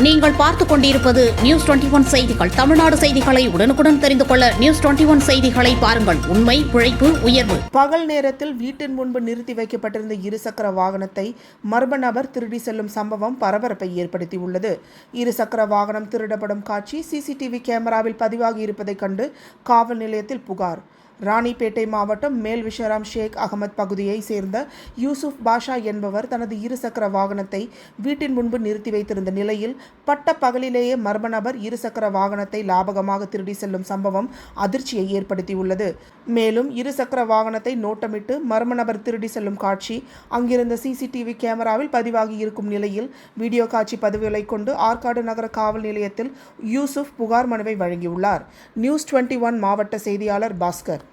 நீங்கள் பார்த்துக் கொண்டிருப்பது நியூஸ் டுவெண்டி ஒன் செய்திகள். தமிழ்நாடு செய்திகளை உடனுக்குடன் தெரிந்து கொள்ள நியூஸ் டுவெண்டி ஒன் செய்திகளை பாருங்கள். உண்மை உழைப்பு உயர்வு. பகல் நேரத்தில் வீட்டின் முன்பு நிறுத்தி வைக்கப்பட்டிருந்த இருசக்கர வாகனத்தை மர்ம நபர் திருடி செல்லும் சம்பவம் பரபரப்பை ஏற்படுத்தியுள்ளது. இருசக்கர வாகனம் திருடப்படும் காட்சி சிசிடிவி கேமராவில் பதிவாகி இருப்பதைக் கண்டு காவல் நிலையத்தில் புகார். ராணிப்பேட்டை மாவட்டம் மேல் விஷராம் ஷேக் அகமத் பகுதியைச் சேர்ந்த யூசுப் பாஷா என்பவர் தனது இருசக்கர வாகனத்தை வீட்டின் முன்பு நிறுத்தி வைத்திருந்த நிலையில் பட்ட பகலிலேயே மர்ம நபர் இருசக்கர வாகனத்தை லாபகமாக திருடி செல்லும் சம்பவம் அதிர்ச்சியை ஏற்படுத்தியுள்ளது. மேலும் இருசக்கர வாகனத்தை நோட்டமிட்டு மர்ம நபர் திருடி செல்லும் காட்சி அங்கிருந்த சிசிடிவி கேமராவில் பதிவாகி இருக்கும் நிலையில் வீடியோ காட்சி பதிவுகளை கொண்டு ஆற்காடு நகர காவல் நிலையத்தில் யூசுப் புகார் மனுவை வழங்கியுள்ளார். நியூஸ் டுவெண்ட்டி ஒன் மாவட்ட செய்தியாளர் பாஸ்கர்.